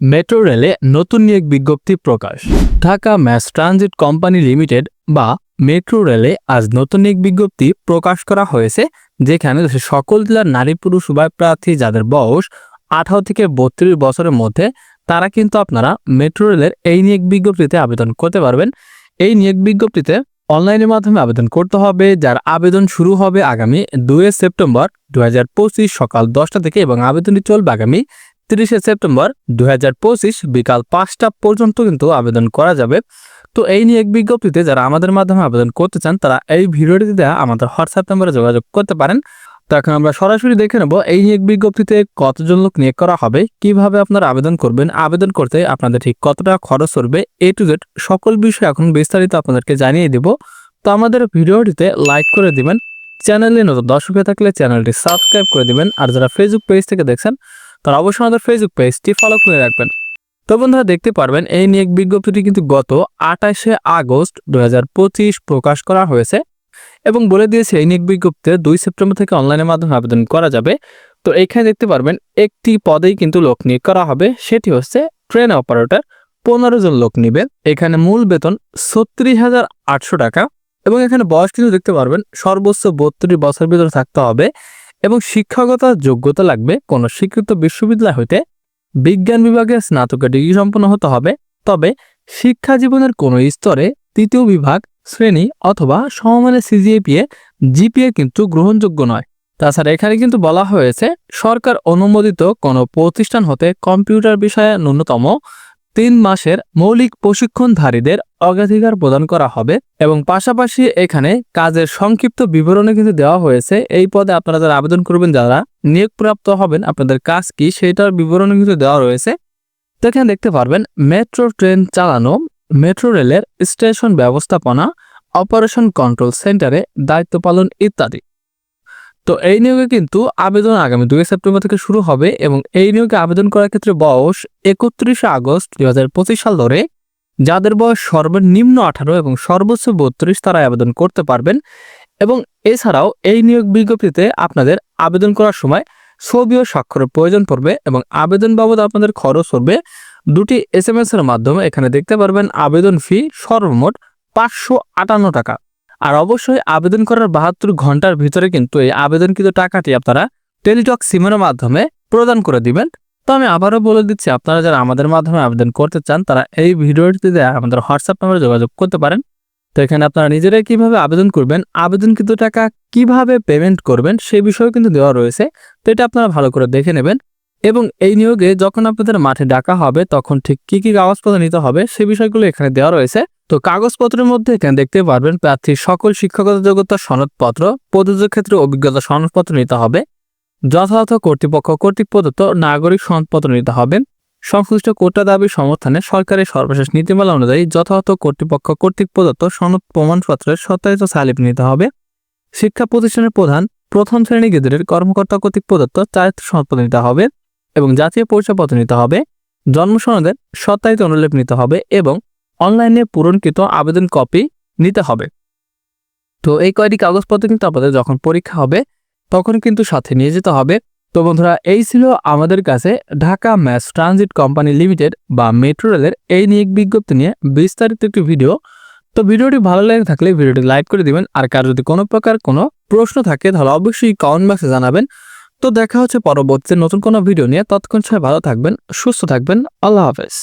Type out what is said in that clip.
Metro রেলে নতুন নিয়োগ বিজ্ঞপ্তি প্রকাশ। Dhaka mass transit company limited বা মেট্রো রেলে আজ নতুন নিয়োগ বিজ্ঞপ্তি প্রকাশ করা হয়েছে, যেখানে সকল জেলার নারী পুরুষ উভয় প্রার্থী যাদের বয়স আঠারো থেকে বত্রিশ বছরের মধ্যে, তারা কিন্তু আপনারা মেট্রো রেলের এই নিয়োগ বিজ্ঞপ্তিতে আবেদন করতে পারবেন। এই নিয়োগ বিজ্ঞপ্তিতে অনলাইনের মাধ্যমে আবেদন করতে হবে, যার আবেদন শুরু হবে আগামী দুই সেপ্টেম্বর দুই হাজার পঁচিশ সকাল দশটা থেকে এবং আবেদনটি চলবে আগামী তিরিশে সেপ্টেম্বর দুই হাজার পঁচিশ বিকাল পাঁচটা পর্যন্ত কিন্তু আবেদন করা যাবে। তো এই নিয়ে এক বিজ্ঞপ্তিতে যারা আমাদের মাধ্যমে আবেদন করতে চান, তারা এই ভিডিওটিতে আমাদের হোয়াটসঅ্যাপ নম্বরে যোগাযোগ করতে পারেন। তো এখন আমরা সরাসরি দেখে নেব, এই নিয়োগ বিজ্ঞপ্তিতে কতজন লোক নিয়োগ করা হবে, কীভাবে আপনারা আবেদন করবেন, আবেদন করতে আপনাদের ঠিক কত টাকা খরচ করবে এ টু জেড সকল বিষয় এখন বিস্তারিত আপনাদেরকে জানিয়ে দেব। তো আমাদের ভিডিওটিতে লাইক করে দিবেন, চ্যানেলে নতুন দর্শক হয়ে থাকলে চ্যানেলটি সাবস্ক্রাইব করে দিবেন, আর যারা ফেসবুক পেজ থেকে দেখছেন তারা অবশ্যই আমাদের ফেসবুক পেজটি ফলো করে রাখবেন। তো বন্ধুরা, দেখতে পারবেন, এই নিয়োগ বিজ্ঞপ্তিটি কিন্তু গত আঠাশে আগস্ট দু হাজার পঁচিশ প্রকাশ করা হয়েছে এবং বলে দিয়েছে এই নিয়োগ বিজ্ঞপ্তিতে দুই সেপ্টেম্বর থেকে অনলাইনের মাধ্যমে আবেদন করা যাবে। তো এখানে দেখতে পারবেন, একটি পদেই কিন্তু লোক নিয়োগ করা হবে, সেটি হচ্ছে ট্রেন অপারেটর। পনেরো জন লোক নিবে এখানে মূল বেতন ছত্রিশ হাজার আটশো টাকা এবং এখানে বয়স কিন্তু দেখতে পারবেন, সর্বোচ্চ বত্রিশ বছর ভিতরে থাকতে হবে। এবং শিক্ষাগত যোগ্যতা লাগবে কোনো স্বীকৃত বিশ্ববিদ্যালয় হইতে বিজ্ঞান বিভাগে স্নাতকের ডিগ্রি সম্পন্ন হতে হবে। তবে শিক্ষা জীবনের কোনো স্তরে তৃতীয় বিভাগ, শ্রেণি অথবা সমমানের সিজিএপিএ জিপিএ কিন্তু গ্রহণযোগ্য নয়। তাছাড়া এখানে কিন্তু বলা হয়েছে, সরকার অনুমোদিত কোনো প্রতিষ্ঠান হতে কম্পিউটার বিষয়ে ন্যূনতম তিন মাসের মৌলিক প্রশিক্ষণধারীদের অগ্রাধিকার প্রদান করা হবে এবং পাশাপাশি এখানে কাজের সংক্ষিপ্ত বিবরণী কিন্তু দেওয়া হয়েছে। এই পদে আপনারা যারা আবেদন করবেন, যারা নিয়োগপ্রাপ্ত হবেন, আপনাদের কাজ কি সেটার বিবরণী কিন্তু দেওয়া রয়েছে। তো এখানে দেখতে পারবেন, মেট্রো ট্রেন চালানো, মেট্রো রেলের স্টেশন ব্যবস্থাপনা, অপারেশন কন্ট্রোল সেন্টারে দায়িত্ব পালন ইত্যাদি। তো এই নিয়োগে কিন্তু আবেদন আগামী দুই সেপ্টেম্বর থেকে শুরু হবে এবং এই নিয়োগে আবেদন করার ক্ষেত্রে বয়স একত্রিশে আগস্ট দুই হাজার পঁচিশ সাল ধরে যাদের বয়স সর্বনিম্ন আঠারো এবং সর্বোচ্চ বত্রিশ তারা আবেদন করতে পারবেন। এবং এছাড়াও এই নিয়োগ বিজ্ঞপ্তিতে আপনাদের আবেদন করার সময় ছবি ও স্বাক্ষরের প্রয়োজন পড়বে এবং আবেদন বাবদ আপনাদের খরচ পড়বে। দুটি এস এম এর মাধ্যমে এখানে দেখতে পারবেন আবেদন ফি সর্বমোট পাঁচশো আটান্ন টাকা। আর অবশ্যই আবেদন করার বাহাত্তর ঘণ্টার ভিতরে কিন্তু এই আবেদনকৃত টাকাটি আপনারা টেলিটক সিমের মাধ্যমে প্রদান করে দিবেন। তো আমি আবারও বলে দিচ্ছি, আপনারা যারা আমাদের মাধ্যমে আবেদন করতে চান, তারা এই ভিডিওটিতে আমাদের হোয়াটসঅ্যাপ নাম্বারে যোগাযোগ করতে পারেন। তো এখানে আপনারা নিজেরাই কীভাবে আবেদন করবেন, আবেদনকৃত টাকা কীভাবে পেমেন্ট করবেন, সেই বিষয়েও কিন্তু দেওয়া রয়েছে। তো এটা আপনারা ভালো করে দেখে নেবেন। এবং এই নিয়োগে যখন আপনাদের মাঠে ডাকা হবে, তখন ঠিক কি কি কাগজপত্র নিতে হবে, সে বিষয়গুলো এখানে দেওয়া রয়েছে। তো কাগজপত্রের মধ্যে এখানে দেখতে পারবেন, প্রার্থীর সকল শিক্ষাগত যোগ্যতা সনদপত্র, প্রযোজ্য ক্ষেত্রে অভিজ্ঞতা সনদপত্র নিতে হবে, যথাযথ কর্তৃপক্ষ কর্তৃক প্রদত্ত নাগরিক সনদপত্র নিতে হবে, সংশ্লিষ্ট কোটা দাবি সমর্থনে সরকারের সর্বশেষ নীতিমালা অনুযায়ী যথাযথ কর্তৃপক্ষ কর্তৃক প্রদত্ত সনদ প্রমাণপত্রের সত্যায়িত সালিপ নিতে হবে। শিক্ষা প্রতিষ্ঠানের প্রধান, প্রথম শ্রেণি গেজেটের কর্মকর্তা কর্তৃক প্রদত্ত চারিত্র সনদপত্র নিতে হবে। এবং জাতীয় পরিচয়পত্র নিতে হবে, জন্ম সনদের সত্যায়িত অনুলেপ নিতে হবে এবং অনলাইনে পূরণকৃত আবেদন কপি নিতে হবে। তো এই কয়টি কাগজপত্র কিন্তু আপনাদের যখন পরীক্ষা হবে, তখন কিন্তু সাথে নিয়ে যেতে হবে। তো বন্ধুরা, এই ছিল আমাদের কাছে Dhaka mass transit company limited বা মেট্রো রেলের এই নিয়োগ বিজ্ঞপ্তি নিয়ে বিস্তারিত একটি ভিডিও। তো ভিডিওটি ভালো লেগে থাকলে ভিডিওটি লাইক করে দিবেন। আর কার যদি কোনো প্রকার কোনো প্রশ্ন থাকে, তাহলে অবশ্যই কমেন্ট বক্সে জানাবেন। তো দেখা হচ্ছে পরবর্তীতে নতুন কোনো ভিডিও নিয়ে। তৎক্ষণ সবাই ভালো থাকবেন, সুস্থ থাকবেন। আল্লাহ হাফেজ।